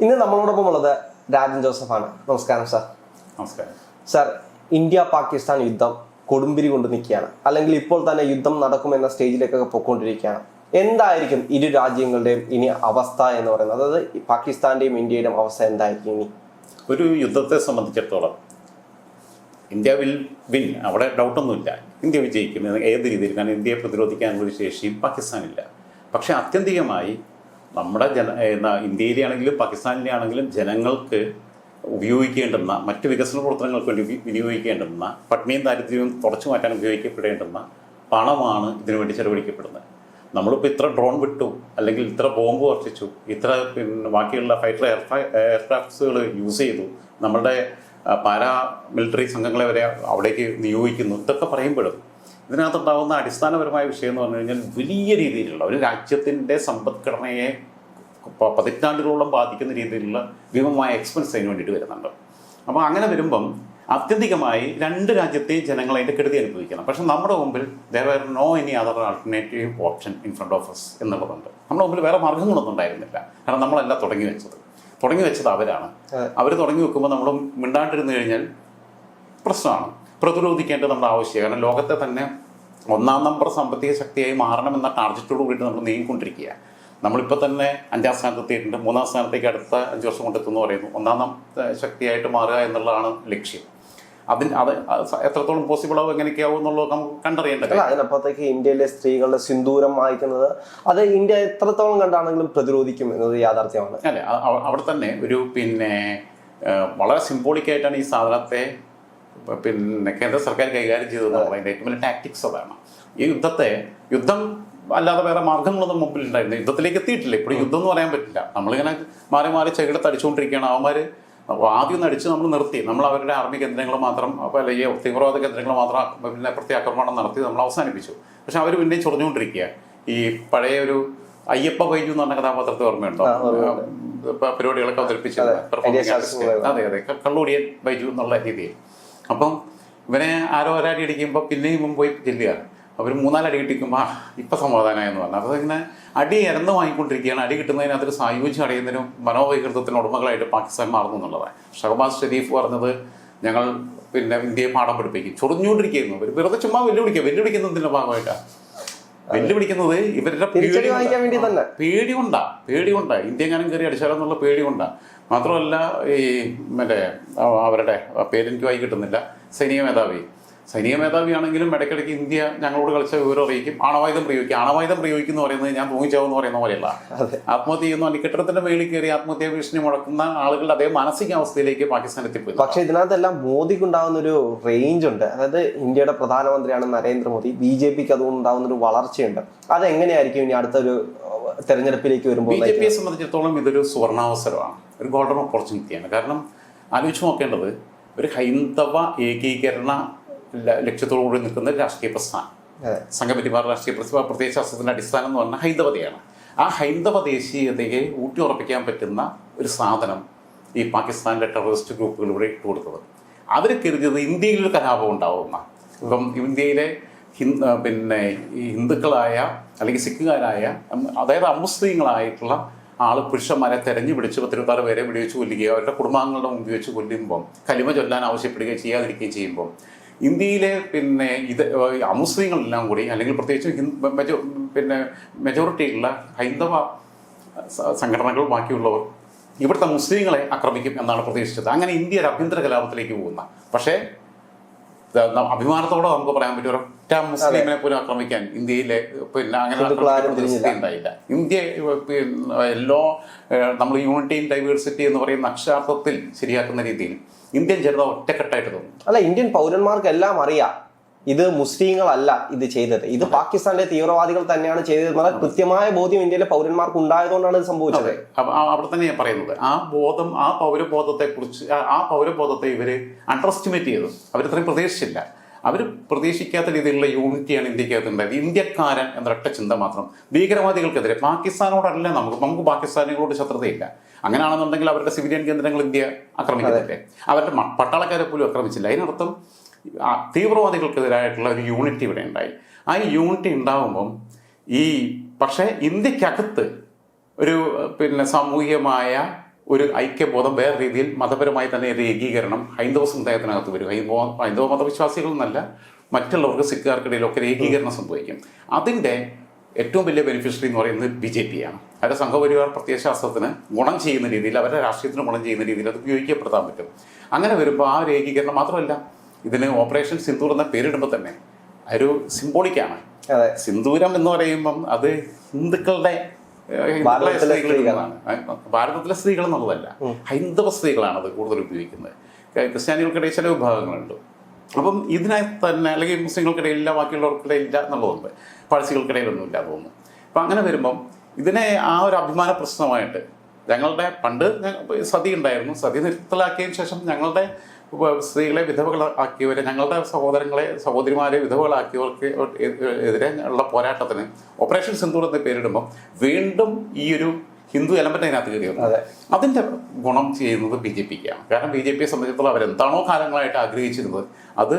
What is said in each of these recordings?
ഇന്ന് നമ്മളോടൊപ്പം ഉള്ളത് രാജൻ ജോസഫാണ്. നമസ്കാരം സാർ. നമസ്കാരം. സാർ ഇന്ത്യ പാകിസ്ഥാൻ യുദ്ധം കൊടുമ്പിരി കൊണ്ട് നിൽക്കുകയാണ്. അല്ലെങ്കിൽ ഇപ്പോൾ തന്നെ യുദ്ധം നടക്കുമെന്ന സ്റ്റേജിലേക്കൊക്കെ പൊയ്ക്കൊണ്ടിരിക്കുകയാണ്. എന്തായിരിക്കും ഇരു രാജ്യങ്ങളുടെയും ഇനി അവസ്ഥ എന്ന് പറയുന്നത്? അതായത് പാകിസ്ഥാന്റെയും ഇന്ത്യയുടെയും അവസ്ഥ എന്തായിരിക്കും ഇനി? ഒരു യുദ്ധത്തെ സംബന്ധിച്ചിടത്തോളം ഇന്ത്യ വിൽ വിൻ. അവിടെ ഡൗട്ടൊന്നുമില്ല. ഇന്ത്യ വിജയിക്കും ഏത് രീതിയിൽ. കാരണം ഇന്ത്യയെ പ്രതിരോധിക്കാനുള്ള ഒരു ശേഷിയും പാകിസ്ഥാനില്ല. പക്ഷേ ആത്യന്തികമായി നമ്മുടെ ജന ഇന്ത്യയിലെ ആണെങ്കിലും പാകിസ്ഥാനിലെ ആണെങ്കിലും ജനങ്ങൾക്ക് ഉപയോഗിക്കേണ്ടുന്ന മറ്റ് വികസന പ്രവർത്തനങ്ങൾക്ക് വേണ്ടി വിനിയോഗിക്കേണ്ടുന്ന പട്ടിണിയും ദാരിദ്ര്യവും തുടച്ചു മാറ്റാൻ ഉപയോഗിക്കപ്പെടേണ്ടുന്ന പണമാണ് ഇതിനു വേണ്ടി ചെലവഴിക്കപ്പെടുന്നത്. നമ്മളിപ്പോൾ ഇത്ര ഡ്രോൺ വിട്ടു അല്ലെങ്കിൽ ഇത്ര ബോംബ് വർഷിച്ചു ഇത്ര പിന്നെ ബാക്കിയുള്ള ഫൈറ്റർ എയർക്രാഫ്റ്റ്സുകൾ യൂസ് ചെയ്തു നമ്മളുടെ പാരാ മിലിറ്ററി സംഘങ്ങളെ വരെ അവിടേക്ക് നിയോഗിക്കുന്നു ഇതൊക്കെ പറയുമ്പോഴും ഇതിനകത്തുണ്ടാകുന്ന അടിസ്ഥാനപരമായ വിഷയം എന്ന് പറഞ്ഞു കഴിഞ്ഞാൽ വലിയ രീതിയിലുള്ള ഒരു രാജ്യത്തിന്റെ സമ്പദ്ഘടനയെ പതിറ്റാണ്ടുകളോളം ബാധിക്കുന്ന രീതിയിലുള്ള ഭീമമായ എക്സ്പെൻസ് അതിന് വേണ്ടിയിട്ട് വരുന്നുണ്ട്. അപ്പോൾ അങ്ങനെ വരുമ്പം ആത്യന്തികമായി രണ്ട് രാജ്യത്തെയും ജനങ്ങൾ അതിന്റെ കെടുതി അനുഭവിക്കണം. പക്ഷെ നമ്മുടെ മുമ്പിൽ there are no any other alternative option in front of us എന്നുള്ളതുണ്ട്. നമ്മുടെ മുമ്പിൽ വേറെ മാർഗങ്ങളൊന്നും ഉണ്ടായിരുന്നില്ല. കാരണം നമ്മളല്ല തുടങ്ങി വെച്ചത്. തുടങ്ങി വെച്ചത് അവരാണ്. അവർ തുടങ്ങി വെക്കുമ്പോൾ നമ്മൾ മിണ്ടാണ്ടിരുന്നു കഴിഞ്ഞാൽ പ്രശ്നമാണ്. പ്രതിരോധിക്കേണ്ടത് നമ്മുടെ ആവശ്യമാണ്. കാരണം ലോകത്തെ തന്നെ ഒന്നാം നമ്പർ സാമ്പത്തിക ശക്തിയായി മാറണമെന്ന ടാർഗറ്റോട് കൂടിയിട്ട് നമ്മൾ നീങ്ങിക്കൊണ്ടിരിക്കുക നമ്മളിപ്പോൾ തന്നെ അഞ്ചാം സ്ഥാനത്ത് എത്തിയിട്ടുണ്ട്. മൂന്നാം സ്ഥാനത്തേക്ക് അടുത്ത അഞ്ച് വർഷം കൊണ്ട് എത്തുന്നു പറയുന്നു. ഒന്നാം നം- ശക്തിയായിട്ട് മാറുക എന്നുള്ളതാണ് ലക്ഷ്യം. അതിന് അത് എത്രത്തോളം പോസിബിൾ ആവും എങ്ങനെയൊക്കെയാവും എന്നുള്ളത് നമുക്ക് കണ്ടറിയേണ്ടത്. അതിനപ്പുറത്തേക്ക് ഇന്ത്യയിലെ സ്ത്രീകളുടെ സിന്ദൂരം വായിക്കുന്നത് അത് ഇന്ത്യ എത്രത്തോളം കണ്ടാണെങ്കിലും പ്രതിരോധിക്കും എന്നത് യാഥാർത്ഥ്യമാണ്. അല്ലെ അവിടെ തന്നെ ഒരു പിന്നെ വളരെ സിംബോളിക് ആയിട്ടാണ് ഈ സാധനത്തെ പിന്നെ കേന്ദ്ര സർക്കാർ കൈകാര്യം ചെയ്തത് അതിന്റെ ഏറ്റവും വലിയ ടാക്ടിക്സ് അതാണ്. ഈ യുദ്ധത്തെ യുദ്ധം അല്ലാതെ വേറെ മാർഗങ്ങളൊന്നും മുമ്പിൽ ഉണ്ടായിരുന്നു യുദ്ധത്തിലേക്ക് എത്തിയിട്ടില്ല. ഇപ്പോൾ യുദ്ധം എന്ന് പറയാൻ പറ്റില്ല. നമ്മളിങ്ങനെ മാറി മാറി ചെകിടത്ത് അടിച്ചുകൊണ്ടിരിക്കുകയാണ്. അവന്മാർ ആദ്യം ഒന്ന് അടിച്ച് നമ്മൾ നിർത്തി. നമ്മൾ അവരുടെ ആർമി കേന്ദ്രങ്ങൾ മാത്രം അപ്പോൾ അല്ലെങ്കിൽ തീവ്രവാദ കേന്ദ്രങ്ങൾ മാത്രം പിന്നെ പ്രത്യാക്രമണം നടത്തി നമ്മൾ അവസാനിപ്പിച്ചു. പക്ഷെ അവർ പിന്നെയും ചൊറിഞ്ഞുകൊണ്ടിരിക്കുക. ഈ പഴയ ഒരു അയ്യപ്പ വൈദ്യു എന്ന് പറഞ്ഞ കഥാപാത്രത്തെ ഓർമ്മയുണ്ടോ? പരിപാടികളൊക്കെ അവതരിപ്പിച്ചത്. അതെ. അതെ കള്ളൂടിയൻ ബൈജു എന്നുള്ള രീതിയിൽ. അപ്പം ഇവനെ ആരോ ഒരടി അടിക്കുമ്പോൾ പിന്നെയും ഇവൻ പോയി ചെല്ലുക. അവർ മൂന്നാലടി കിട്ടിക്കുമ്പോൾ ആ ഇപ്പം സമാധാനമായെന്ന് പറഞ്ഞു. അപ്പോൾ ഇങ്ങനെ അടി ഇരന്ന് വാങ്ങിക്കൊണ്ടിരിക്കുകയാണ്. അടി കിട്ടുന്നതിനകത്തൊരു സായുജ്യം അടയുന്നതിനും മനോവൈകൃതത്തിന് ഉടമകളായിട്ട് പാകിസ്ഥാൻ മാറുന്നു എന്നുള്ളതാണ്. ഷഹബാസ് ഷെരീഫ് പറഞ്ഞത് ഞങ്ങൾ പിന്നെ ഇന്ത്യയെ പാഠം പഠിപ്പിക്കും. ചൊറിഞ്ഞുകൊണ്ടിരിക്കുന്നു അവർ വെറുതെ ചുമ്മാ വെല്ലുവിളിക്കുക. വെല്ലുവിളിക്കുന്നതിന്റെ ഭാഗമായിട്ടാണ് വെല്ലുവിളിക്കുന്നത് ഇവരുടെ പേടി കൊണ്ടാ. പേടി കൊണ്ടാ. ഇന്ത്യങ്ങാനും കയറി അടിച്ചാലോ എന്നുള്ള പേടി കൊണ്ടാ. മാത്രമല്ല ഈ മറ്റേ അവരുടെ പേരെനിക്ക് വായി കിട്ടുന്നില്ല. സൈനിക മേധാവി. സൈനിക മേധാവിയാണെങ്കിലും ഇടയ്ക്കിടയ്ക്ക് ഇന്ത്യ ഞങ്ങളോട് കളിച്ച വിവരം അറിയിക്കും. ആണവായുധം പ്രയോഗിക്കും. ആണവായുധം പ്രയോഗിക്കും എന്ന് പറയുന്നത് ഞാൻ തൂങ്ങിച്ചാവെന്ന് പറയുന്ന പോലെയല്ല. ആത്മഹത്യ ചെയ്യുന്നു. അല്ലെങ്കിൽ കെട്ടിടത്തിന്റെ മേളിൽ കയറി ആത്മഹത്യാ ഭീഷണി മുടക്കുന്ന ആളുകളുടെ അതേ മാനസികാവസ്ഥയിലേക്ക് പാകിസ്ഥാൻ എത്തിപ്പോയി. പക്ഷെ ഇതിനകത്തെല്ലാം മോദിക്ക് ഉണ്ടാകുന്ന ഒരു റേഞ്ച് ഉണ്ട്. അതായത് ഇന്ത്യയുടെ പ്രധാനമന്ത്രിയാണ് നരേന്ദ്രമോദി. ബി ജെ പിക്ക് അതുകൊണ്ട് ഉണ്ടാകുന്ന ഒരു വളർച്ചയുണ്ട്. അതെങ്ങനെയായിരിക്കും ഇനി അടുത്തൊരു തെരഞ്ഞെടുപ്പിലേക്ക് വരുമ്പോൾ ബി ജെ പിയെ സംബന്ധിച്ചിടത്തോളം ഇതൊരു സുവർണാവസരമാണ്. ഒരു ഗോൾഡൻ ഓപ്പർച്യൂണിറ്റിയാണ് കാരണം ആലോചിച്ച് നോക്കേണ്ടത് ഒരു ഹൈന്ദവ ഏകീകരണ ലക്ഷ്യത്തോടു കൂടി നിൽക്കുന്ന ഒരു രാഷ്ട്രീയ പ്രസ്ഥാനം. സംഘപരിവാർ രാഷ്ട്രീയ പ്രസ്ഥാന പ്രത്യേക ശാസ്ത്രത്തിന്റെ അടിസ്ഥാനം എന്ന് പറഞ്ഞാൽ ഹൈന്ദവതയാണ്. ആ ഹൈന്ദവ ദേശീയതയെ ഊട്ടി ഉറപ്പിക്കാൻ പറ്റുന്ന ഒരു സാധനം ഈ പാകിസ്ഥാനിലെ ടെററിസ്റ്റ് ഗ്രൂപ്പുകളിലൂടെ ഇട്ടു ഇട്ട് കൊടുത്തത്. അവർ കരുതിയത് ഇന്ത്യയിൽ ഒരു കലാപം ഉണ്ടാവുന്ന. ഇപ്പം ഇന്ത്യയിലെ പിന്നെ ഈ ഹിന്ദുക്കളായ അല്ലെങ്കിൽ സിഖുകാരായ അതായത് അമുസ്ലിങ്ങളായിട്ടുള്ള ആൾ പുരുഷന്മാരെ തെരഞ്ഞു പിടിച്ച് പത്തിരുപത്താറ് പേരെ വെടിവെച്ച് കൊല്ലുകയോ അവരുടെ കുടുംബാംഗങ്ങളുടെ മുമ്പിൽ വെച്ച് കൊല്ലുമ്പം കലിമ ചൊല്ലാൻ ആവശ്യപ്പെടുകയും ചെയ്യാതിരിക്കുകയും ചെയ്യുമ്പോൾ ഇന്ത്യയിലെ പിന്നെ ഇത് അമുസ്ലിങ്ങളെല്ലാം കൂടി അല്ലെങ്കിൽ പ്രത്യേകിച്ച് പിന്നെ മെജോറിറ്റിയുള്ള ഹൈന്ദവ സംഘടനകൾ ബാക്കിയുള്ളവർ ഇവിടുത്തെ മുസ്ലിങ്ങളെ ആക്രമിക്കും എന്നാണ് പ്രതീക്ഷിച്ചത്. അങ്ങനെ ഇന്ത്യ ഒരു ആഭ്യന്തര കലാപത്തിലേക്ക് പോകുന്ന. പക്ഷേ അഭിമാനത്തോടെ നമുക്ക് പറയാൻ പറ്റും മുസ്ലിമിനെ പോലും ആക്രമിക്കാൻ ഇന്ത്യയിലെ പിന്നെ അങ്ങനെ ഉണ്ടായില്ല ഇന്ത്യ പിന്നെ എല്ലോ നമ്മൾ യൂണിറ്റി ഇൻ ഡൈവേഴ്സിറ്റി എന്ന് പറയുന്ന അക്ഷരാർത്ഥത്തിൽ ശരിയാക്കുന്ന രീതിയിൽ ഇന്ത്യൻ ജനത ഒറ്റക്കെട്ടായിട്ട് തോന്നും അല്ല ഇന്ത്യൻ പൗരന്മാർക്കെല്ലാം അറിയാം ഇത് മുസ്ലിങ്ങളല്ല ഇത് ചെയ്തത്. ഇത് പാകിസ്ഥാനിലെ തീവ്രവാദികൾ തന്നെയാണ് ചെയ്തതെന്നുള്ള കൃത്യമായ ബോധ്യം ഇന്ത്യയിലെ പൗരന്മാർക്ക് ഉണ്ടായതുകൊണ്ടാണ് ഇത് സംഭവിച്ചത്. അവിടെ തന്നെ ഞാൻ പറയുന്നത്. ആ ബോധം ആ പൗരബോധത്തെ കുറിച്ച് ആ പൗരബോധത്തെ ഇവർ അണ്ടർ എസ്റ്റിമേറ്റ് ചെയ്തു. അവരിത്രയും പ്രതീക്ഷിച്ചില്ല. അവർ പ്രതീക്ഷിക്കാത്ത രീതിയിലുള്ള യൂണിറ്റിയാണ് ഇന്ത്യക്കകത്ത് ഉണ്ടായത്. ഇന്ത്യക്കാരൻ എന്നൊരൊറ്റ ചിന്ത മാത്രം. ഭീകരവാദികൾക്കെതിരെ. പാകിസ്ഥാനോടല്ല നമുക്ക് നമുക്ക് പാകിസ്ഥാനികളോട് ശത്രുതയില്ല. അങ്ങനെയാണെന്നുണ്ടെങ്കിൽ അവരുടെ സിവിലിയൻ കേന്ദ്രങ്ങൾ ഇന്ത്യ ആക്രമിക്കുന്നില്ലേ? അവരുടെ പട്ടാളക്കാരെ പോലും ആക്രമിച്ചില്ല. അതിനർത്ഥം തീവ്രവാദികൾക്കെതിരായിട്ടുള്ള ഒരു യൂണിറ്റി ഇവിടെ ഉണ്ടായി. ആ യൂണിറ്റി ഉണ്ടാവുമ്പം ഈ പക്ഷേ ഇന്ത്യക്കകത്ത് ഒരു പിന്നെ സാമൂഹികമായ ഒരു ഐക്യബോധം വേറെ രീതിയിൽ മതപരമായി തന്നെ ഒരു ഏകീകരണം ഹൈന്ദവ സമുദായത്തിനകത്ത് വരും. ഹൈന്ദവ ഹൈന്ദവ മതവിശ്വാസികൾ എന്നല്ല മറ്റുള്ളവർക്ക് സിഖുകാർക്കിടയിലൊക്കെ ഒരു ഏകീകരണം സംഭവിക്കും. അതിന്റെ ഏറ്റവും വലിയ ബെനിഫിഷ്യറി എന്ന് പറയുന്നത് ബി ജെ പി ആണ് അവരുടെ സംഘപരിവാർ പ്രത്യയശാസ്ത്രത്തിന് ഗുണം ചെയ്യുന്ന രീതിയിൽ അവരുടെ രാഷ്ട്രീയത്തിന് ഗുണം ചെയ്യുന്ന രീതിയിൽ അത് ഉപയോഗിക്കപ്പെടുത്താൻ പറ്റും. അങ്ങനെ വരുമ്പോൾ ആ ഒരു ഏകീകരണം മാത്രമല്ല ഇതിന് ഓപ്പറേഷൻ സിന്ദൂർ എന്ന പേരിടുമ്പോൾ തന്നെ ഒരു സിംബോളിക്കാണ് അതെ. സിന്ദൂരം എന്ന് പറയുമ്പം അത് ഹിന്ദുക്കളുടെ ഭാരതത്തിലെ സ്ത്രീകളാണ്. ഭാരതത്തിലെ സ്ത്രീകൾ എന്നുള്ളതല്ല. ഹൈന്ദവ സ്ത്രീകളാണ് അത് കൂടുതൽ ഉപയോഗിക്കുന്നത്. ക്രിസ്ത്യാനികൾക്കിടയിൽ ചില വിഭാഗങ്ങളുണ്ട്. അപ്പം ഇതിനെ തന്നെ അല്ലെങ്കിൽ മുസ്ലിങ്ങൾക്കിടയിൽ ഇല്ല ബാക്കിയുള്ളവർക്കിടയിൽ ഇല്ല എന്നുള്ളതുണ്ട്. പഴസികൾക്കിടയിലൊന്നും ഇല്ല തോന്നുന്നു. അപ്പം അങ്ങനെ വരുമ്പം ഇതിനെ ആ ഒരു അഭിമാന പ്രശ്നമായിട്ട് ഞങ്ങളുടെ പണ്ട് സതി ഉണ്ടായിരുന്നു. സതി നിർത്തലാക്കിയതിന് ശേഷം ഞങ്ങളുടെ സ്ത്രീകളെ വിധവകളാക്കിയവരെ ഞങ്ങളുടെ സഹോദരങ്ങളെ സഹോദരിമാരെ വിധവകളാക്കിയവർക്ക് എതിരെ ഉള്ള പോരാട്ടത്തിന് ഓപ്പറേഷൻ സിന്ദൂർ എന്ന് പേരിടുമ്പോൾ വീണ്ടും ഈ ഒരു ഹിന്ദു എലമെന്റ് അതിനകത്ത് കയറി വന്നു. അതിന്റെ അതിന്റെ ഗുണം ചെയ്യുന്നത് ബി ജെ പിക്കാണ്. കാരണം ബി ജെ പിയെ സംബന്ധിച്ചിടത്തോളം അവരെന്താണോ കാലങ്ങളായിട്ട് ആഗ്രഹിച്ചിരുന്നത് അത്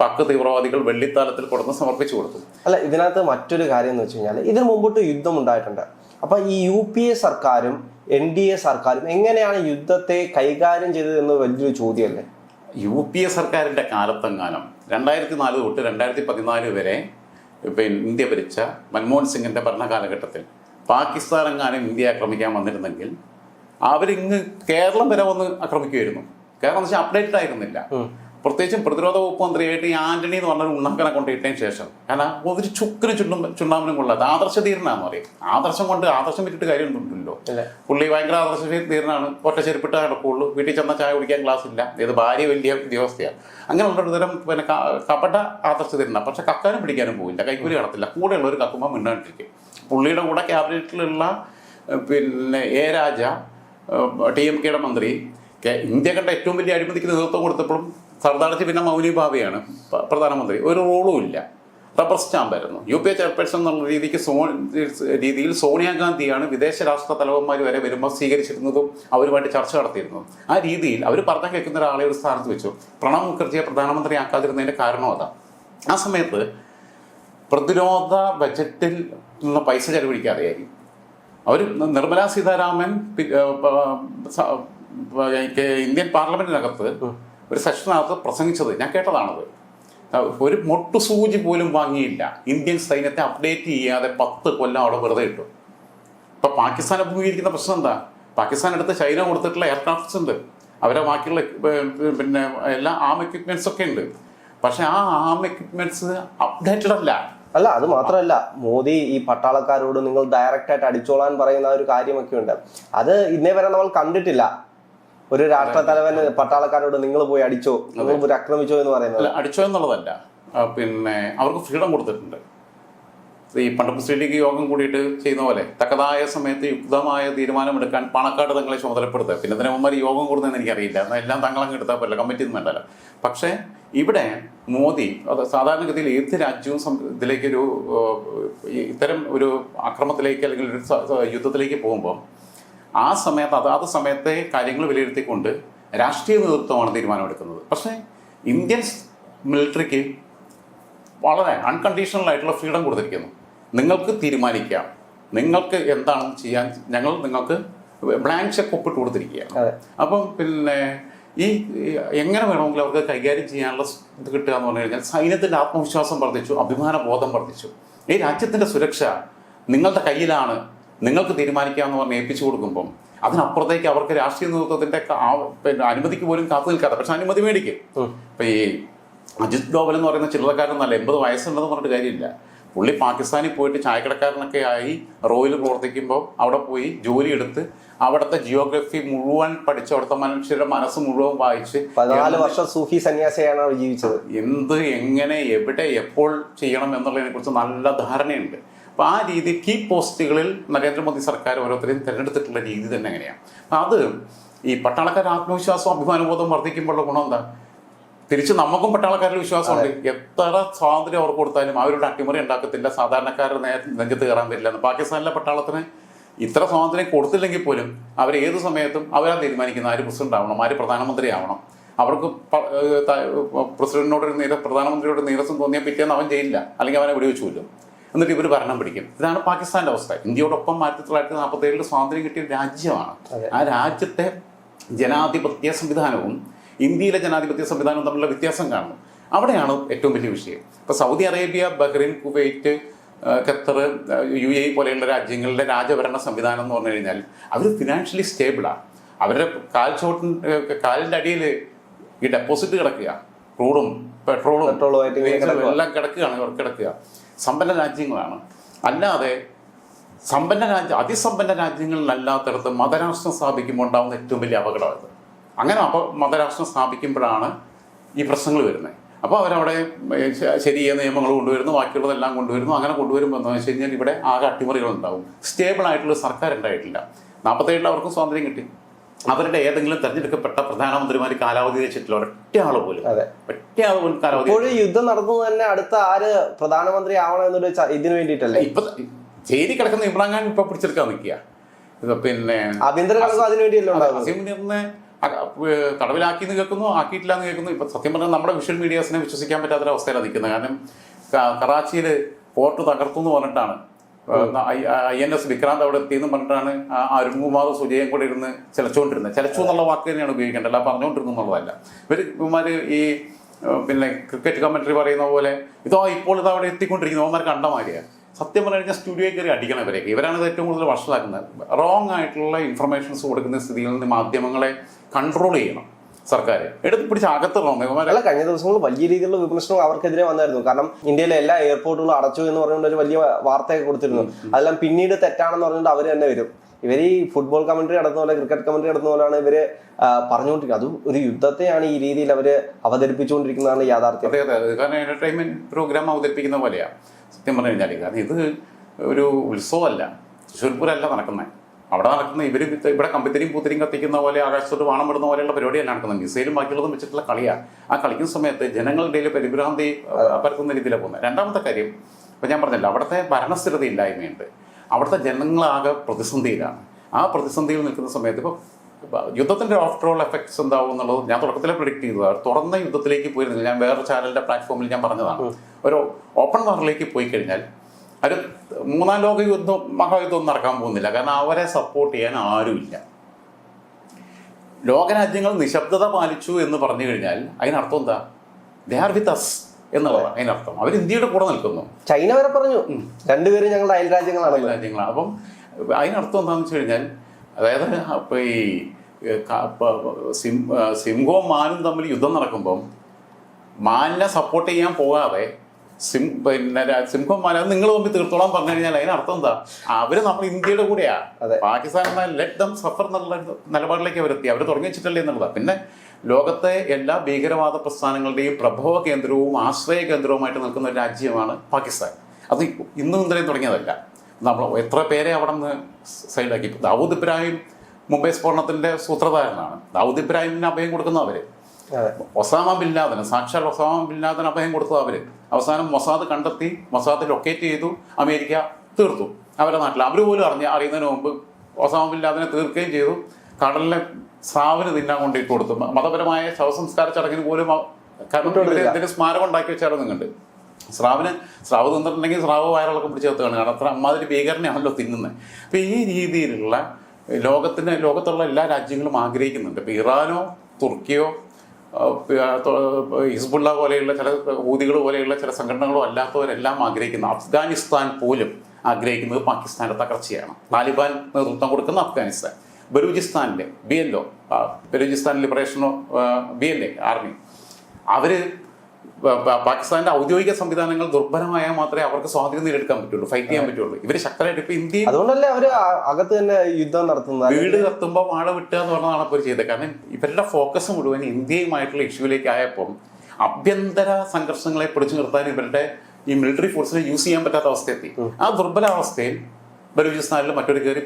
പക്ക് തീവ്രവാദികൾ വെള്ളിത്താലത്തിൽ കൊടുന്ന് സമർപ്പിച്ചു കൊടുത്തു. അല്ല ഇതിനകത്ത് മറ്റൊരു കാര്യം എന്ന് വെച്ച് കഴിഞ്ഞാൽ ഇതിനു മുമ്പോട്ട് യുദ്ധം ഉണ്ടായിട്ടുണ്ട്. അപ്പൊ ഈ യു പി എ സർക്കാരും എൻ ഡി എ സർക്കാരും എങ്ങനെയാണ് യുദ്ധത്തെ കൈകാര്യം ചെയ്തത് എന്ന് വലിയൊരു ചോദ്യമല്ലേ? യു പി എ സർക്കാരിന്റെ കാലത്തെങ്ങാനും രണ്ടായിരത്തി നാല് തൊട്ട് രണ്ടായിരത്തി പതിനാല് വരെ പിന്നെ ഇന്ത്യ ഭരിച്ച മൻമോഹൻ സിംഗിന്റെ ഭരണകാലഘട്ടത്തിൽ പാകിസ്ഥാൻ എങ്ങാനും ഇന്ത്യ ആക്രമിക്കാൻ വന്നിരുന്നെങ്കിൽ അവരിങ്ങ് കേരളം വരെ വന്ന് ആക്രമിക്കുമായിരുന്നു. കേരളം എന്ന് വെച്ചാൽ അപ്ഡേറ്റഡ് ആയിരുന്നില്ല. പ്രത്യേകിച്ചും പ്രതിരോധ വകുപ്പ് മന്ത്രിയായിട്ട് ഈ ആന്റണി എന്ന് പറഞ്ഞൊരു ഉണ്ണാക്കനെ കൊണ്ട് ഇട്ടതിന് ശേഷം. കാരണം ഒരു ചുക്കിന് ചുണ്ടും ചുണ്ടാമനും കൊള്ളാത്ത ആദർശ ധീരനാന്ന് പറയും. ആദർശം കൊണ്ട് ആദർശം വിട്ടിട്ട് കാര്യമൊന്നുമില്ലല്ലോ. പുള്ളി ഭയങ്കര ആദർശ ധീരനാണ്. ഒറ്റ ചെരുപ്പിട്ട് നടക്കുള്ളൂ. വീട്ടിൽ ചെന്ന ചായ കുടിക്കാൻ ക്ലാസ് ഇല്ല. ഇത് ഭാര്യ വലിയ ഉദ്യോഗസ്ഥയാണ്. അങ്ങനെയുള്ള ഒരു തരം പിന്നെ കപട ആദർശ ധീരനാണ്. പക്ഷെ കക്കാനും പിടിക്കാനും പോയില്ല കൈക്കൂലി കടത്തില്ല കൂടെയുള്ള ഒരു കക്കുമ്പോൾ മിണ്ടാണ്ടിരിക്കും. പുള്ളിയുടെ കൂടെ ക്യാബിനറ്റിലുള്ള പിന്നെ എ രാജ ടി എം കെയുടെ മന്ത്രി ഇന്ത്യ കണ്ട ഏറ്റവും വലിയ അഴിമതിക്ക് നേതൃത്വം കൊടുത്തപ്പോഴും സർദാർജി പിന്നെ മൗനി ഭാവിയാണ് പ്രധാനമന്ത്രി. ഒരു റോളും ഇല്ല. റബ്ബർ സ്റ്റാമ്പായിരുന്നു യു പി എ ചെയർപേഴ്സൺ എന്നുള്ള രീതിക്ക് സോ രീതിയിൽ സോണിയാഗാന്ധിയാണ് വിദേശ രാഷ്ട്ര തലവന്മാർ വരെ വരുമ്പോൾ സ്വീകരിച്ചിരുന്നതും അവരുമായിട്ട് ചർച്ച നടത്തിയിരുന്നതും. ആ രീതിയിൽ അവർ പറഞ്ഞ കേൾക്കുന്ന ഒരാളെ ഒരു സ്ഥാനത്ത് വെച്ചു. പ്രണബ് മുഖർജിയെ പ്രധാനമന്ത്രി ആക്കാതിരുന്നതിന്റെ കാരണം അതാ. ആ സമയത്ത് പ്രതിരോധ ബജറ്റിൽ നിന്ന് പൈസ ചെലവഴിക്കാതെയായി. അവർ നിർമ്മലാ സീതാരാമൻ ഇന്ത്യൻ പാർലമെന്റിനകത്ത് ഒരു സെഷനകത്ത് പ്രസംഗിച്ചത് ഞാൻ കേട്ടതാണത്. ഒരു മൊട്ടു സൂചി പോലും വാങ്ങിയില്ല. ഇന്ത്യൻ സൈന്യത്തെ അപ്ഡേറ്റ് ചെയ്യാതെ പത്ത് കൊല്ലം അവിടെ വെറുതെ ഇട്ടു. ഇപ്പൊ പാകിസ്ഥാൻ അഭിമുഖീകരിക്കുന്ന പ്രശ്നം എന്താ? പാകിസ്ഥാൻ അടുത്ത് ചൈന കൊടുത്തിട്ടുള്ള എയർക്രാഫ്റ്റ്സ് ഉണ്ട്. അവരെ ബാക്കിയുള്ള പിന്നെ എല്ലാ ആം എക്യുപ്മെന്റ്സ് ഒക്കെ ഉണ്ട്. പക്ഷെ ആ ആം എക്യുപ്മെന്റ്സ് അപ്ഡേറ്റഡ് അല്ല. അല്ല അത് മാത്രമല്ല മോദി ഈ പട്ടാളക്കാരോട് നിങ്ങൾ ഡയറക്റ്റ് ആയിട്ട് അടിച്ചോളാൻ പറയുന്ന ഒരു കാര്യമൊക്കെ ഉണ്ട്. അത് ഇന്നേ വരെ നമ്മൾ കണ്ടിട്ടില്ല. ഒരു രാഷ്ട്ര തലവന് പട്ടാളക്കാരോട് നിങ്ങൾ പോയി അടിച്ചോ? നിങ്ങൾ പോയി ആക്രമിച്ചോ എന്ന് പറയുന്നത്? അടിച്ചോ എന്നുള്ളതല്ല. പിന്നെ അവർക്ക് ഫ്രീഡം കൊടുത്തിട്ടുണ്ട്. ഈ പണ്ട് മുസ്ലിം ലീഗ് യോഗം കൂടിയിട്ട് ചെയ്യുന്ന പോലെ തക്കതായ സമയത്ത് യുക്തമായ തീരുമാനമെടുക്കാൻ പണക്കാട് തങ്ങളെ ചുമതലപ്പെടുത്തുക. പിന്നെ ഇതിനവന്മാർ യോഗം കൂടുന്നതെന്ന് എനിക്കറിയില്ല. എന്നാൽ എല്ലാം തങ്ങളങ്ങ് എടുത്താൽ പറ്റില്ല കമ്മിറ്റി ഒന്നും വേണ്ടല്ലോ. പക്ഷേ ഇവിടെ മോദി അത് സാധാരണഗതിയിൽ ഏത് രാജ്യവും ഇതിലേക്കൊരു ഇത്തരം ഒരു അക്രമത്തിലേക്ക് അല്ലെങ്കിൽ ഒരു യുദ്ധത്തിലേക്ക് പോകുമ്പോൾ ആ സമയത്ത് അതാത് സമയത്തെ കാര്യങ്ങൾ വിലയിരുത്തിക്കൊണ്ട് രാഷ്ട്രീയ നേതൃത്വമാണ് തീരുമാനമെടുക്കുന്നത്. പക്ഷേ ഇന്ത്യൻ മിലിറ്ററിക്ക് വളരെ അൺകണ്ടീഷണൽ ആയിട്ടുള്ള ഫ്രീഡം കൊടുത്തിരിക്കുന്നു. നിങ്ങൾക്ക് തീരുമാനിക്കാം. നിങ്ങൾക്ക് എന്താണെന്ന് ചെയ്യാൻ ഞങ്ങൾ നിങ്ങൾക്ക് ബ്ലാങ്ക് ചെക്ക് ഒപ്പിട്ട് കൊടുത്തിരിക്കുകയാണ്. അപ്പം പിന്നെ ഈ എങ്ങനെ വേണമെങ്കിലും അവർക്ക് കൈകാര്യം ചെയ്യാനുള്ള ഇത് കിട്ടുക എന്ന് പറഞ്ഞു കഴിഞ്ഞാൽ സൈന്യത്തിന്റെ ആത്മവിശ്വാസം വർദ്ധിച്ചു അഭിമാന ബോധം വർദ്ധിച്ചു. ഈ രാജ്യത്തിന്റെ സുരക്ഷ നിങ്ങളുടെ കയ്യിലാണ്. നിങ്ങൾക്ക് തീരുമാനിക്കാമെന്ന് പറഞ്ഞ് ഏൽപ്പിച്ചു കൊടുക്കുമ്പം അതിനപ്പുറത്തേക്ക് അവർക്ക് രാഷ്ട്രീയ നേതൃത്വത്തിന്റെ പിന്നെ അനുമതിക്ക് പോലും കാത്തു നിൽക്കാതെ പക്ഷെ അനുമതി മേടിക്കും. ഇപ്പൊ ഈ അജിത് ഡോവൽ എന്ന് പറയുന്ന ചില്ലറക്കാരനല്ല എൺപത് വയസ്സുണ്ടെന്ന് പറഞ്ഞിട്ട് കാര്യമില്ല. പുള്ളി പാകിസ്ഥാനിൽ പോയിട്ട് ചായക്കടക്കാരനൊക്കെ ആയി റോയിൽ പ്രവർത്തിക്കുമ്പോൾ അവിടെ പോയി ജോലി എടുത്ത് അവിടുത്തെ ജിയോഗ്രഫി മുഴുവൻ പഠിച്ച് അവിടുത്തെ മനുഷ്യരുടെ മനസ്സ് മുഴുവൻ വായിച്ച് പതിനാല് വർഷം സൂഫി സന്യാസിയാണ് ജീവിച്ചത്. എന്ത് എങ്ങനെ എവിടെ എപ്പോൾ ചെയ്യണം എന്നുള്ളതിനെ കുറിച്ച് നല്ല ധാരണയുണ്ട്. അപ്പൊ ആ രീതി കീ പോസ്റ്റുകളിൽ നരേന്ദ്രമോദി സർക്കാർ ഓരോരുത്തരെയും തിരഞ്ഞെടുത്തിട്ടുള്ള രീതി തന്നെ എങ്ങനെയാണ് അപ്പൊ അത് ഈ പട്ടാളക്കാരുടെ ആത്മവിശ്വാസവും അഭിമാനബോധവും വർദ്ധിക്കുമ്പോഴുള്ള ഗുണം എന്താ? തിരിച്ച് നമുക്കും പട്ടാളക്കാരുടെ വിശ്വാസമുണ്ട്. എത്ര സ്വാതന്ത്ര്യം അവർക്ക് കൊടുത്താലും അവരുടെ അട്ടിമറി ഉണ്ടാക്കത്തില്ല സാധാരണക്കാരുടെ നേ നെഞ്ചത്ത് കയറാൻ പറ്റില്ല പാകിസ്ഥാനിലെ പട്ടാളത്തിന് ഇത്ര സ്വാതന്ത്ര്യം കൊടുത്തില്ലെങ്കിൽ പോലും അവർ ഏത് സമയത്തും അവരാ തീരുമാനിക്കുന്ന ആര് പ്രസിഡന്റ് ആവണം? ആര് പ്രധാനമന്ത്രി ആവണം? അവർക്ക് പ്രസിഡന്റിനോട് നീര പ്രധാനമന്ത്രിയോട് നീരസം തോന്നിയാൽ പിറ്റേന്ന് അവൻ ചെയ്യില്ല അല്ലെങ്കിൽ അവനെ വെടിവെച്ചു കൊല്ലും എന്നിട്ട് ഇവർ ഭരണം പിടിക്കും. ഇതാണ് പാകിസ്ഥാന്റെ അവസ്ഥ. ഇന്ത്യയോടൊപ്പം ആയിരത്തി തൊള്ളായിരത്തി നാൽപ്പത്തി ഏഴിൽ സ്വാതന്ത്ര്യം കിട്ടിയ ഒരു രാജ്യമാണ് ആ രാജ്യത്തെ ജനാധിപത്യ സംവിധാനവും ഇന്ത്യയിലെ ജനാധിപത്യ സംവിധാനവും തമ്മിലുള്ള വ്യത്യാസം കാണുന്നു. അവിടെയാണ് ഏറ്റവും വലിയ വിഷയം. ഇപ്പൊ Saudi Arabia Bahrain Kuwait Qatar U A പോലെയുള്ള രാജ്യങ്ങളുടെ രാജഭരണ സംവിധാനം എന്ന് പറഞ്ഞു കഴിഞ്ഞാൽ അവർ ഫിനാൻഷ്യലി സ്റ്റേബിളാണ് അവരുടെ കാൽച്ചോട്ടിൻ കാലിന്റെ അടിയിൽ ഈ ഡെപ്പോസിറ്റ് കിടക്കുക. ക്രൂഡും പെട്രോളും. എല്ലാം കിടക്കുകയാണ് അവർക്ക് കിടക്കുക. സമ്പന്ന രാജ്യങ്ങളാണ്. അല്ലാതെ സമ്പന്ന രാജ്യ അതിസമ്പന്ന രാജ്യങ്ങളിലല്ലാത്തടത്ത് മതരാഷ്ട്രം സ്ഥാപിക്കുമ്പോൾ ഉണ്ടാകുന്ന ഏറ്റവും വലിയ അപകടം അങ്ങനെ അപ മതരാഷ്ട്രം സ്ഥാപിക്കുമ്പോഴാണ് ഈ പ്രശ്നങ്ങൾ വരുന്നത്. അപ്പോൾ അവരവിടെ ശരിയായ നിയമങ്ങൾ കൊണ്ടുവരുന്നു ബാക്കിയുള്ളതെല്ലാം കൊണ്ടുവരുന്നു അങ്ങനെ കൊണ്ടുവരുമ്പോൾ എന്താണെന്ന് വെച്ച് കഴിഞ്ഞാൽ ഇവിടെ ആകെ അട്ടിമറികൾ ഉണ്ടാവും സ്റ്റേബിൾ ആയിട്ടുള്ള സർക്കാർ ഉണ്ടായിട്ടില്ല. നാൽപ്പത്തേഴിൽ അവർക്ക് സ്വാതന്ത്ര്യം കിട്ടി. അവരുടെ ഏതെങ്കിലും തെരഞ്ഞെടുക്കപ്പെട്ട പ്രധാനമന്ത്രിമാർ കാലാവധി വെച്ചിട്ടില്ല. ഒറ്റ ആൾ പോലും. ഒറ്റ ആൾ പോലും കാലാവധി ഇപ്പോഴും യുദ്ധം നടന്നത് തന്നെ അടുത്ത ആര് പ്രധാനമന്ത്രി ആവണം എന്നൊരു ഇതിനു വേണ്ടിയിട്ടല്ലേ? ഇപ്പൊ ജയിലിൽ കിടക്കുന്ന ഇമ്രാൻ ഇപ്പൊ പിടിച്ചെടുക്കാൻ നിൽക്കുക. പിന്നെ ആഭ്യന്തര കണക്കും അതിനു വേണ്ടിയല്ലേ ഉണ്ടാകുന്നത് അസീം മുനീറിനെ അ- ഏഹ് തടവിലാക്കി എന്ന് കേൾക്കുന്നു ആക്കിയിട്ടില്ല എന്ന് കേൾക്കുന്നു. ഇപ്പൊ സത്യം പറഞ്ഞാൽ നമ്മുടെ വിഷ്വൽ മീഡിയാസിനെ വിശ്വസിക്കാൻ പറ്റാത്തൊരവസ്ഥയിലാണ് നിൽക്കുന്നത്. കാരണം കറാച്ചിയിൽ പോർട്ട് തകർത്തു എന്ന് പറഞ്ഞിട്ടാണ് ഐ എൻ എസ് വിക്രാന്ത് അവിടെ എത്തിയെന്ന് പറഞ്ഞിട്ടാണ് ആ അരുൺകുമാർ സുജയം കൂടെ ഇരുന്ന് ചിലച്ചുകൊണ്ടിരുന്നത് ചിലച്ചു എന്നുള്ള വാക്ക് തന്നെയാണ് ഉപയോഗിക്കേണ്ടത്. അല്ല പറഞ്ഞുകൊണ്ടിരുന്നു എന്നുള്ളതല്ല. ഇവർ ഈ പിന്നെ ക്രിക്കറ്റ് കമന്ററി പറയുന്ന പോലെ ഇതോ ഇപ്പോൾ ഇത് അവിടെ എത്തിക്കൊണ്ടിരിക്കുന്നു. അവന്മാർ കണ്ടമാരിയാണ് സത്യം പറഞ്ഞു കഴിഞ്ഞാൽ സ്റ്റുഡിയോയിൽ കയറി അടിക്കണം ഇവരെയൊക്കെ. ഇവരാണ് ഇത് ഏറ്റവും കൂടുതൽ വഷളാക്കുന്നത്. റോങ് ആയിട്ടുള്ള ഇൻഫർമേഷൻസ് കൊടുക്കുന്ന സ്ഥിതിയിൽ നിന്ന് മാധ്യമങ്ങളെ കൺട്രോൾ ചെയ്യണം. സർക്കാർ എടുത്ത് പിടിച്ച് അകത്തുള്ള അല്ല കഴിഞ്ഞ ദിവസങ്ങളിൽ വലിയ രീതിയിലുള്ള വിമർശനം അവർക്കെതിരെ വന്നായിരുന്നു. കാരണം ഇന്ത്യയിലെ എല്ലാ എയർപോർട്ടുകളും അടച്ചു എന്ന് പറഞ്ഞുകൊണ്ട് ഒരു വലിയ വാർത്തയൊക്കെ കൊടുത്തിരുന്നു. അതെല്ലാം പിന്നീട് തെറ്റാണെന്ന് പറഞ്ഞുകൊണ്ട് അവർ തന്നെ വരും. ഇവർ ഈ ഫുട്ബോൾ കമന്ററി നടത്തുന്ന പോലെ ക്രിക്കറ്റ് കമന്ററി നടത്തുന്ന പോലെയാണ് ഇവർ പറഞ്ഞുകൊണ്ടിരിക്കുന്നത്. അതും ഒരു യുദ്ധത്തെയാണ് ഈ രീതിയിൽ അവർ അവതരിപ്പിച്ചുകൊണ്ടിരിക്കുന്നതാണ് യാഥാർത്ഥ്യം. അതെ അത്. കാരണം എന്റർടൈൻമെന്റ് പ്രോഗ്രാം അവതരിപ്പിക്കുന്ന പോലെയാണ് സത്യം പറഞ്ഞു കഴിഞ്ഞാൽ കാരണം ഇത് ഒരു ഉത്സവമല്ല. തൃശ്ശൂർപൂരല്ല നടക്കുന്നത് അവിടെ നടക്കുന്ന ഇവർ ഇവിടെ കമ്പിത്തിരിയും പൂത്തിരിയും കത്തിക്കുന്ന പോലെ ആകാശത്തോട്ട് വാണം വിടുന്ന പോലെയുള്ള പരിപാടിയല്ല നടക്കുന്നത്. മിസൈലും ബാക്കിയുള്ളതും വെച്ചിട്ടുള്ള കളിയാണ് ആ കളിക്കുന്ന സമയത്ത് ജനങ്ങളുടെ ഇടയിൽ പരിഭ്രാന്തി പരത്തുന്ന രീതിയിലാണ് പോകുന്നത്. രണ്ടാമത്തെ കാര്യം ഇപ്പം ഞാൻ പറഞ്ഞല്ലോ അവിടുത്തെ ഭരണസ്ഥിരത ഇല്ലായ്മയുണ്ട് അവിടുത്തെ ജനങ്ങളാകെ പ്രതിസന്ധിയിലാണ്. ആ പ്രതിസന്ധിയിൽ നിൽക്കുന്ന സമയത്ത് ഇപ്പോൾ യുദ്ധത്തിന്റെ ആഫ്റ്റർ ഓൾ എഫക്ട്സ് എന്താവും എന്നുള്ളത് ഞാൻ തുടക്കത്തിലെ പ്രിഡിക്ട് ചെയ്തതാണ് തുറന്ന യുദ്ധത്തിലേക്ക് പോയിരുന്നില്ല. ഞാൻ വേറെ ചാനലിന്റെ പ്ലാറ്റ്ഫോമിൽ ഞാൻ പറഞ്ഞതാണ്. ഒരു ഓപ്പൺ വാറിലേക്ക് പോയി കഴിഞ്ഞാൽ ഒരു മൂന്നാം ലോക യുദ്ധം മഹായുദ്ധം ഒന്നും നടക്കാൻ പോകുന്നില്ല. കാരണം അവരെ സപ്പോർട്ട് ചെയ്യാൻ ആരുമില്ല. ലോകരാജ്യങ്ങൾ നിശബ്ദത പാലിച്ചു എന്ന് പറഞ്ഞു കഴിഞ്ഞാൽ അതിനർത്ഥം എന്താ? ദേ ആർ വിത്ത് അസ് എന്നുള്ളതാണ് അതിനർത്ഥം. അവർ ഇന്ത്യയുടെ കൂടെ നിൽക്കുന്നു. ചൈന വരെ പറഞ്ഞു. രണ്ടുപേരും ഞങ്ങളുടെ അയൽ രാജ്യങ്ങളാണല്ലോ രാജ്യങ്ങളാണ്. അപ്പം അതിനർത്ഥം എന്താണെന്ന് വെച്ച് കഴിഞ്ഞാൽ അതായത് അപ്പോൾ ഈ സിം സിംഹവും മാനും തമ്മിൽ യുദ്ധം നടക്കുമ്പം മാനിനെ സപ്പോർട്ട് ചെയ്യാൻ പോകാതെ സിം പിന്നെ സിംഹം മാന നിങ്ങൾ തമ്മിൽ തീർത്തോളം പറഞ്ഞു കഴിഞ്ഞാൽ അതിനർത്ഥം എന്താ? അവർ നമ്മൾ ഇന്ത്യയുടെ കൂടെയാ. അതെ. പാകിസ്ഥാൻ ലെറ്റ് ദം സഫർ എന്നുള്ള നിലപാടിലേക്ക് അവരെത്തി. അവർ തുടങ്ങി വെച്ചിട്ടല്ലേ എന്നുള്ളതാ. പിന്നെ ലോകത്തെ എല്ലാ ഭീകരവാദ പ്രസ്ഥാനങ്ങളുടെയും പ്രഭവ കേന്ദ്രവും ആശ്രയ കേന്ദ്രവുമായിട്ട് നിൽക്കുന്ന ഒരു രാജ്യമാണ് പാകിസ്ഥാൻ. അത് ഇന്നും ഇന്നലെയും തുടങ്ങിയതല്ല. നമ്മൾ എത്ര പേരെ അവിടെ നിന്ന് സൈഡാക്കി ദാവൂദ് ഇബ്രാഹിം മുംബൈ സ്ഫോടനത്തിന്റെ സൂത്രധാരനാണ്. ദാവൂദ് ഇബ്രാഹിമിന് അഭയം കൊടുക്കുന്ന അവർ അതെ. ഒസാമ ബിൻ ലാദന് സാക്ഷാൽ ഒസാമ ബിൻ ലാദൻ അഭയം കൊടുത്തത് അവർ അവസാനം മൊസാദ് കണ്ടെത്തി മൊസാദ് ലൊക്കേറ്റ് ചെയ്തു അമേരിക്ക തീർത്തു. അവരുടെ നാട്ടിൽ. അവർ പോലും അറിഞ്ഞ അറിയുന്നതിന് മുമ്പ് ഒസാമ ബിൻ ലാദനെ തീർക്കുകയും ചെയ്തു. കടലിലെ സ്രാവിന് തിന്നാൻ കൊണ്ടിട്ട് കൊടുത്തു. മതപരമായ ശവസംസ്കാര ചടങ്ങിന് പോലും കാരണം ഇതിന് സ്മാരകം ഉണ്ടാക്കി വെച്ചാലും നിങ്ങളുണ്ട് സ്രാവിന് സ്രാവ് തിന്നിട്ടുണ്ടെങ്കിൽ സ്രാവ് വയറിളക്കം പിടിച്ച് ചേർത്താണ് കാരണം അത്ര അമ്മാതിരി ഭീകരനെയാണല്ലോ തിന്നുന്നത് അപ്പം ഈ രീതിയിലുള്ള ലോകത്തിന് ലോകത്തുള്ള എല്ലാ രാജ്യങ്ങളും ആഗ്രഹിക്കുന്നുണ്ട്. ഇപ്പം ഇറാനോ തുർക്കിയോ ഹിസ്ബുള്ള പോലെയുള്ള ചില ഊതികൾ പോലെയുള്ള ചില സംഘടനകളും അല്ലാത്തവരെല്ലാം ആഗ്രഹിക്കുന്ന അഫ്ഗാനിസ്ഥാൻ പോലും ആഗ്രഹിക്കുന്നത് പാകിസ്ഥാന്റെ തകർച്ചയാണ്. താലിബാൻ നേതൃത്വം കൊടുക്കുന്ന അഫ്ഗാനിസ്ഥാൻ. ബലൂചിസ്ഥാനിലെ ബി എൽ ഒ ബലൂചിസ്ഥാൻ ലിബറേഷനോ ബി എൽ എ ആർമി അവർ പാകിസ്ഥാന്റെ ഔദ്യോഗിക സംവിധാനങ്ങൾ ദുർബലമായാൽ മാത്രമേ അവർക്ക് സ്വാതന്ത്ര്യം നേടിയെടുക്കാൻ പറ്റുള്ളൂ ഫൈറ്റ് ചെയ്യാൻ പറ്റുള്ളൂ. ഇവർ ശക്തരായിട്ട് ഇപ്പൊ ഇന്ത്യ അതുകൊണ്ടല്ലേ അവർ ആ- അകത്ത് തന്നെ യുദ്ധം നടത്തുന്നത്? വീട് കത്തുമ്പോൾ വാഴ വിട്ടുക എന്ന് പറഞ്ഞതാണ് അപ്പോൾ ചെയ്തത്. കാരണം ഇവരുടെ ഫോക്കസ് മുഴുവൻ ഇന്ത്യയുമായിട്ടുള്ള ഇഷ്യൂവിലേക്ക് ആയപ്പോൾ അഭ്യന്തര സംഘർഷങ്ങളെ പിടിച്ചു നിർത്താൻ ഇവരുടെ ഈ മിലിറ്ററി ഫോഴ്സിനെ യൂസ് ചെയ്യാൻ പറ്റാത്ത അവസ്ഥയെത്തി. ആ ദുർബലാവസ്ഥയിൽ ബലൂചിസ്ഥാനിൽ മറ്റൊരു കയറി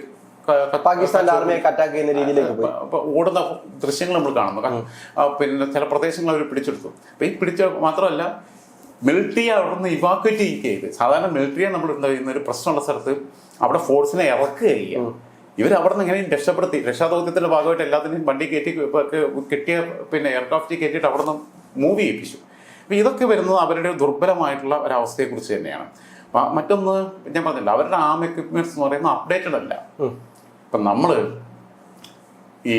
ക- ക- പാകിസ്ഥാന്റെ അറ്റാക്ക് ചെയ്യുന്ന രീതിയിലേക്ക് പോയി. ഓടുന്ന ദൃശ്യങ്ങൾ നമ്മൾ കാണുന്നു പിന്നെ ചില പ്രദേശങ്ങൾ അവർ പിടിച്ചെടുത്തു. അപ്പൊ ഈ പിടിച്ച മാത്രമല്ല മിലിറ്ററി അവിടെ നിന്ന് ഇവാക്വേറ്റ് ചെയ്യുക സാധാരണ മിലിറ്ററിയെ നമ്മൾ എന്താ ചെയ്യുന്ന ഒരു പ്രശ്നമുള്ള സ്ഥലത്ത് അവിടെ ഫോഴ്സിനെ ഇറക്കുക ചെയ്യുക. ഇവർ അവിടെ നിന്ന് എങ്ങനെയും രക്ഷപ്പെടുത്തി രക്ഷാദൗത്യത്തിന്റെ ഭാഗമായിട്ട് എല്ലാത്തിനെയും വണ്ടി കയറ്റി കെട്ടിയ പിന്നെ എയർക്രാഫ്റ്റ് കയറ്റിയിട്ട് അവിടെ നിന്ന് മൂവ് ചെയ്യിപ്പിച്ചു. അപ്പൊ ഇതൊക്കെ വരുന്നത് അവരുടെ ദുർബലമായിട്ടുള്ള ഒരവസ്ഥയെക്കുറിച്ച് തന്നെയാണ്. മറ്റൊന്ന് ഞാൻ പറഞ്ഞില്ല അവരുടെ ആം എക്യുപ്മെന്റ്സ് എന്ന് പറയുന്നത് അപ്ഡേറ്റഡ് അല്ല. ഉം. ഇപ്പം നമ്മൾ ഈ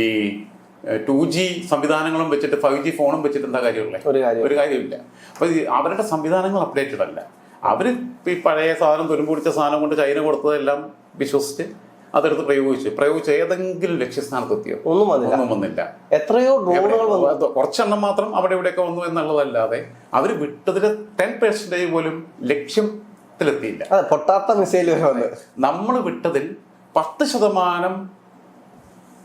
ടു ജി സംവിധാനങ്ങളും വെച്ചിട്ട് ഫൈവ് ജി ഫോണും വെച്ചിട്ട് എന്താ കാര്യമുള്ളത് ഒരു കാര്യമില്ല അപ്പൊ അവരുടെ സംവിധാനങ്ങൾ അപ്ഡേറ്റഡ് അല്ല. അവർ ഈ പഴയ സാധനം തുരുമ്പ് പിടിച്ച സാധനം കൊണ്ട് ചൈന കൊടുത്തതെല്ലാം വിശ്വസിച്ച് അതെടുത്ത് പ്രയോഗിച്ചു. പ്രയോഗിച്ച് ഏതെങ്കിലും ലക്ഷ്യസ്ഥാനത്ത് എത്തിയോ? ഒന്നും വന്നില്ല. ഒന്നും വന്നില്ല. എത്രയോ ഡ്രോണുകൾ കുറച്ചെണ്ണം മാത്രം അവിടെ ഇവിടെയൊക്കെ വന്നു എന്നുള്ളതല്ലാതെ അവർ വിട്ടതിൽ ടെൻ പെർസെന്റേജ് പോലും ലക്ഷ്യത്തിലെത്തിയില്ല. പൊട്ടാത്ത മിസൈൽ നമ്മൾ വിട്ടതിൽ പത്ത് ശതമാനം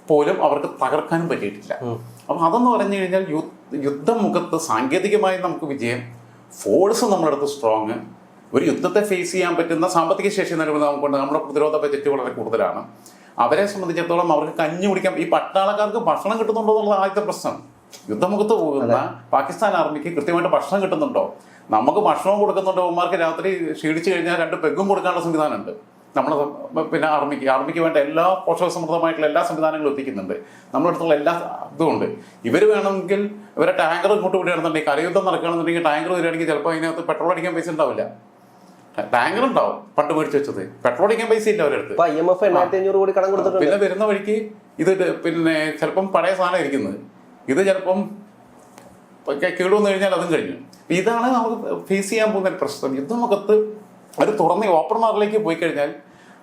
പോലും അവർക്ക് തകർക്കാനും പറ്റിയിട്ടില്ല. അപ്പം അതെന്ന് പറഞ്ഞു കഴിഞ്ഞാൽ യു- യുദ്ധമുഖത്ത് സാങ്കേതികമായി നമുക്ക് വിജയം ഫോഴ്സ് നമ്മളെടുത്ത് അടുത്ത് സ്ട്രോങ് ഒരു യുദ്ധത്തെ ഫേസ് ചെയ്യാൻ പറ്റുന്ന സാമ്പത്തിക ശേഷി നൽകുന്ന നമുക്കുണ്ട്. നമ്മുടെ പ്രതിരോധ ബജറ്റ് വളരെ കൂടുതലാണ്. അവരെ സംബന്ധിച്ചിടത്തോളം അവർക്ക് കഞ്ഞി കുടിക്കാൻ ഈ പട്ടാളക്കാർക്ക് ഭക്ഷണം കിട്ടുന്നുണ്ടോ എന്നുള്ള ആദ്യത്തെ പ്രശ്നം. യുദ്ധമുഖത്ത് പോകുന്ന പാകിസ്ഥാൻ ആർമിക്ക് കൃത്യമായിട്ട് ഭക്ഷണം കിട്ടുന്നുണ്ടോ? നമുക്ക് ഭക്ഷണം കൊടുക്കുന്നുണ്ടോ. അവന്മാർക്ക് രാത്രി ക്ഷീണിച്ചു കഴിഞ്ഞാൽ രണ്ട് പെഗും കൊടുക്കാനുള്ള സംവിധാനമുണ്ട്. നമ്മൾ പിന്നെ ആർമിക്ക് ആർമിക്ക് വേണ്ട എല്ലാ പോഷക സമൃദ്ധമായിട്ടുള്ള എല്ലാ സംവിധാനങ്ങളും എത്തിക്കുന്നുണ്ട്. അടുത്തുള്ള എല്ലാ ഇതും ഉണ്ട് ഇവർ വേണമെങ്കിൽ ഇവരെ ടാങ്കർ ഇങ്ങോട്ട് വിടുകയാണെന്നുണ്ടെങ്കിൽ കരയുദ്ധം നടക്കുകയാണെന്നുണ്ടെങ്കിൽ ടാങ്കർ വരികയാണെങ്കിൽ ചിലപ്പോൾ അതിനകത്ത് പെട്രോൾ അടിക്കാൻ പൈസ ഉണ്ടാവില്ല. ടാങ്കർ ഉണ്ടാവും പണ്ട് മേടിച്ച് വെച്ചത്. പെട്രോൾ അടിക്കാൻ പൈസ ഇല്ല അവരെടുത്ത്. കോടി കടം കൊടുത്തിട്ടുണ്ട്. പിന്നെ വരുന്ന വഴിക്ക് ഇത് പിന്നെ ചിലപ്പം പഴയ സാധനം ഇരിക്കുന്നത് ഇത് ചിലപ്പം കേടുവന്നു കഴിഞ്ഞാൽ അതും കഴിഞ്ഞു. ഇതാണ് നമുക്ക് ഫേസ് ചെയ്യാൻ പോകുന്ന ഒരു പ്രശ്നം. യുദ്ധമുഖത്ത് ഒരു തുറന്ന ഓപ്പൺ മാറിലേക്ക് പോയി കഴിഞ്ഞാൽ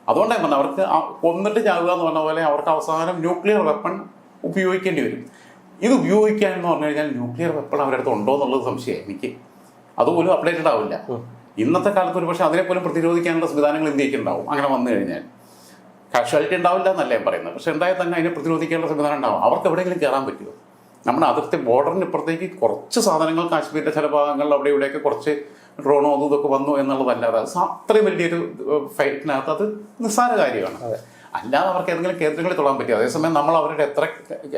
അതുകൊണ്ടാണ് പറഞ്ഞത് അവർക്ക് കൊന്നിട്ട് ചാവുക എന്ന് പറഞ്ഞ പോലെ അവർക്ക് അവസാനം ന്യൂക്ലിയർ വെപ്പൺ ഉപയോഗിക്കേണ്ടി വരും. ഇത് ഉപയോഗിക്കാൻ എന്ന് പറഞ്ഞു കഴിഞ്ഞാൽ ന്യൂക്ലിയർ വെപ്പൺ അവരുടെ അടുത്ത് ഉണ്ടോ എന്നുള്ളത് സംശയം എനിക്ക്. അതുപോലും അപ്ഡേറ്റഡ് ആവില്ല. ഇന്നത്തെ കാലത്ത് ഒരു പക്ഷേ അതിനെപ്പോലും പ്രതിരോധിക്കാനുള്ള സംവിധാനങ്ങൾ ഇന്ത്യയ്ക്ക് ഉണ്ടാവും. അങ്ങനെ വന്നു കഴിഞ്ഞാൽ കാഷ്വാലിറ്റി ഉണ്ടാവില്ല എന്നല്ലേ പറയുന്നത്. പക്ഷെ എന്തായാലും തന്നെ അതിനെ പ്രതിരോധിക്കാനുള്ള സംവിധാനം ഉണ്ടാവും. അവർക്ക് എവിടെയെങ്കിലും കയറാൻ പറ്റുമോ? നമ്മുടെ അതിർത്തി ബോർഡറിന് ഇപ്പുറത്തേക്ക് കുറച്ച് സാധനങ്ങൾ കാശ്മീരിന്റെ ചില ഭാഗങ്ങളിൽ അവിടെ ഇവിടെയൊക്കെ കുറച്ച് ഡ്രോണോ അതും ഇതൊക്കെ വന്നു എന്നുള്ളതല്ലാതെ അത് സ- അത്രയും വലിയൊരു ഫൈറ്റിനകത്ത് അത് നിസ്സാര കാര്യമാണ്. അല്ലാതെ അവർക്ക് ഏതെങ്കിലും കേന്ദ്രങ്ങളിൽ തൊടാൻ പറ്റും അതേസമയം നമ്മൾ അവരുടെ എത്ര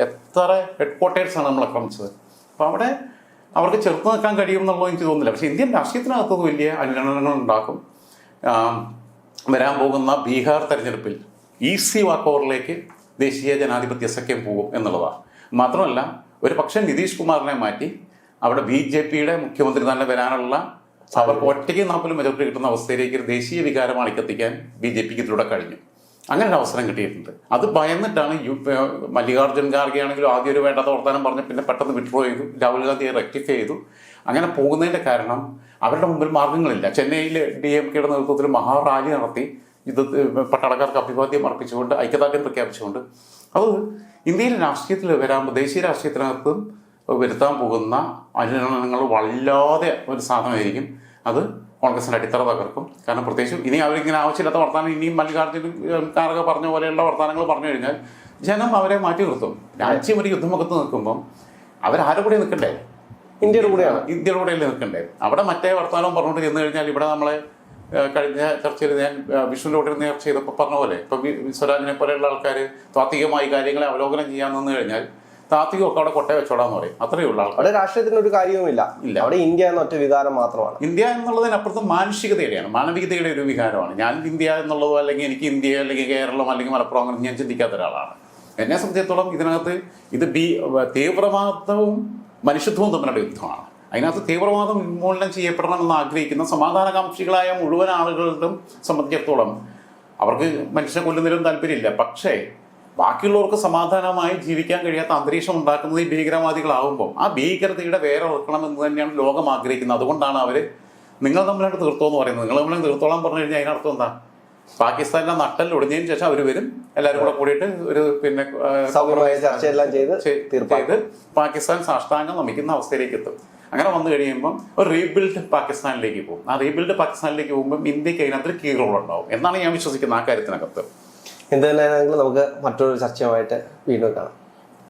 എത്ര ഹെഡ് ക്വാർട്ടേഴ്സാണ് നമ്മൾ ആക്രമിച്ചത് അപ്പം അവിടെ അവർക്ക് ചെറുത്ത് നിൽക്കാൻ കഴിയും എന്നുള്ളത് എനിക്ക് തോന്നുന്നില്ല. പക്ഷേ ഇന്ത്യൻ രാഷ്ട്രീയത്തിനകത്ത് വലിയ അനുഗണനങ്ങൾ ഉണ്ടാക്കും. വരാൻ പോകുന്ന ബീഹാർ തെരഞ്ഞെടുപ്പിൽ ഈസി വാക്ക് ഓവറിലേക്ക് ദേശീയ ജനാധിപത്യ സഖ്യം പോകും എന്നുള്ളതാണ് മാത്രമല്ല ഒരു പക്ഷേ നിതീഷ് കുമാറിനെ മാറ്റി അവിടെ ബി ജെ പിയുടെ മുഖ്യമന്ത്രി തന്നെ വരാനുള്ള അവർക്ക് ഒറ്റയ്ക്ക് നാൽപ്പത് മെജോറിറ്റി കിട്ടുന്ന അവസ്ഥയിലേക്ക് ദേശീയ വികാരം അണിക്കെത്തിക്കാൻ ബി ജെ പിക്ക് ഇതിലൂടെ കഴിഞ്ഞു. അങ്ങനെ ഒരു അവസരം കിട്ടിയിട്ടുണ്ട്. അത് ഭയന്നിട്ടാണ് യു മല്ലികാർജുൻ ഖാർഗെ ആണെങ്കിലും ആദ്യം ഒരു വേണ്ടാത്ത വർത്തമാനം പറഞ്ഞ് പിന്നെ പെട്ടെന്ന് വിഡ്രോ ചെയ്തു രാഹുൽ ഗാന്ധിയെ റെക്ടിഫൈ ചെയ്തു. അങ്ങനെ പോകുന്നതിന്റെ കാരണം അവരുടെ മുമ്പിൽ മാർഗങ്ങളില്ല. ചെന്നൈയിൽ ഡി എം കെയുടെ നേതൃത്വത്തിൽ മഹാറാലി നടത്തി. ഇത് പട്ടാളക്കാർക്ക് അഭിവാദ്യം അർപ്പിച്ചുകൊണ്ട് ഐക്യദാർഢ്യം പ്രഖ്യാപിച്ചുകൊണ്ട്. അത് ഇന്ത്യയിലെ രാഷ്ട്രീയത്തിൽ വരാൻ ദേശീയ രാഷ്ട്രീയത്തിനകത്ത് വരുത്താൻ പോകുന്ന അനുരണനങ്ങൾ വല്ലാതെ ഒരു സാധനമായിരിക്കും. അത് കോൺഗ്രസിന്റെ അടിത്തറ തകർക്കും. കാരണം പ്രത്യേകിച്ചും ഇനി അവരിങ്ങനെ ആവശ്യമില്ലാത്ത വർത്തമാനം ഇനിയും മല്ലികാർജുൻ കാർഗ പറഞ്ഞ പോലെയുള്ള വർത്തമാനങ്ങൾ പറഞ്ഞു കഴിഞ്ഞാൽ ജനം അവരെ മാറ്റി നിർത്തും. രാജ്യം ഒരു യുദ്ധമുഖത്ത് നിൽക്കുമ്പം അവരാരുടെ കൂടെ നിൽക്കണ്ടേ? ഇന്ത്യയുടെ കൂടെയാണ്. ഇന്ത്യയുടെ കൂടെ നിൽക്കണ്ടേ? അവിടെ മറ്റേ വർത്തമാനം പറഞ്ഞുകൊണ്ട് ചെന്ന് കഴിഞ്ഞാൽ ഇവിടെ നമ്മളെ കഴിഞ്ഞ ചർച്ചയിൽ ഞാൻ വിഷ്ണുവിലോട്ട് കൂടെ നേർച്ച ചെയ്തപ്പോൾ പറഞ്ഞ പോലെ ഇപ്പൊ വി- സ്വരാജിനെ പോലെയുള്ള ആൾക്കാർ താത്വികമായി കാര്യങ്ങളെ അവലോകനം ചെയ്യാൻ നിന്ന് കഴിഞ്ഞാൽ താത്വികമൊക്കെ അവിടെ കൊട്ട വെച്ചോടാന്ന് പറയും. അത്രയേ ഉള്ളൂ അവിടെ രാഷ്ട്രീയത്തിന് ഒരു കാര്യവുമില്ല. ഇല്ല. അവിടെ ഇന്ത്യ എന്ന ഒറ്റ വികാരം മാത്രമാണ്. ഇന്ത്യ എന്നുള്ളതിനപ്പുറത്ത് മാനുഷികതയുടെയാണ്. മാനവികതയുടെ ഒരു വികാരമാണ്. ഞാൻ ഇന്ത്യ എന്നുള്ളതോ അല്ലെങ്കിൽ എനിക്ക് ഇന്ത്യ അല്ലെങ്കിൽ കേരളം അല്ലെങ്കിൽ മലപ്പുറം അങ്ങനെ ഞാൻ ചിന്തിക്കാത്ത ഒരാളാണ്. എന്നെ സംബന്ധിച്ചിടത്തോളം ഇതിനകത്ത് ഇത് ബി തീവ്രവാദവും മനുഷ്യത്വവും തമ്മിലുള്ള യുദ്ധമാണ്. അതിനകത്ത് തീവ്രവാദം ഉന്മൂലനം ചെയ്യപ്പെടണം എന്ന് ആഗ്രഹിക്കുന്ന സമാധാനകാംക്ഷികളായ മുഴുവൻ ആളുകളുടെ സംബന്ധിച്ചിടത്തോളം അവർക്ക് മനുഷ്യനെ കൊല്ലുന്നതിലും താല്പര്യമില്ല. പക്ഷേ ബാക്കിയുള്ളവർക്ക് സമാധാനമായി ജീവിക്കാൻ കഴിയാത്ത അന്തരീക്ഷം ഉണ്ടാക്കുന്നത് ഈ ഭീകരവാദികളാവുമ്പോൾ ആ ഭീകരതയുടെ വേറെ ഉറക്കണം എന്ന് തന്നെയാണ് ലോകം ആഗ്രഹിക്കുന്നത്. അതുകൊണ്ടാണ് അവർ നിങ്ങൾ തമ്മിലായിട്ട് തീർത്തോ എന്ന് പറയുന്നത്. നിങ്ങൾ തമ്മിൽ തീർത്തോളം പറഞ്ഞു കഴിഞ്ഞാൽ അതിനർത്ഥം എന്താ? പാകിസ്ഥാനിലെ നട്ടൽ ഒടിഞ്ഞതിന് ശേഷം അവർ വരും. എല്ലാവരും കൂടെ കൂടിയിട്ട് ഒരു പിന്നെ ചർച്ചയെല്ലാം ചെയ്ത് ചെയ്ത് ചെയ്ത് പാകിസ്ഥാൻ സാഷ്ടാംഗം നമിക്കുന്ന അവസ്ഥയിലേക്ക് എത്തും. അങ്ങനെ വന്നു കഴിയുമ്പം ഒരു റീബിൽഡ് പാകിസ്ഥാനിലേക്ക് പോകും. ആ റീബിൽഡ് പാകിസ്ഥാനിലേക്ക് പോകുമ്പോൾ ഇന്ത്യയ്ക്ക് അതിനകത്ത് കീ റോൾ ഉണ്ടാവും എന്നാണ് ഞാൻ വിശ്വസിക്കുന്നത് ആ കാര്യത്തിനകത്ത്. എന്ത് നമുക്ക് മറ്റൊരു ചർച്ചയുമായിട്ട് വീണ്ടും കാണാം.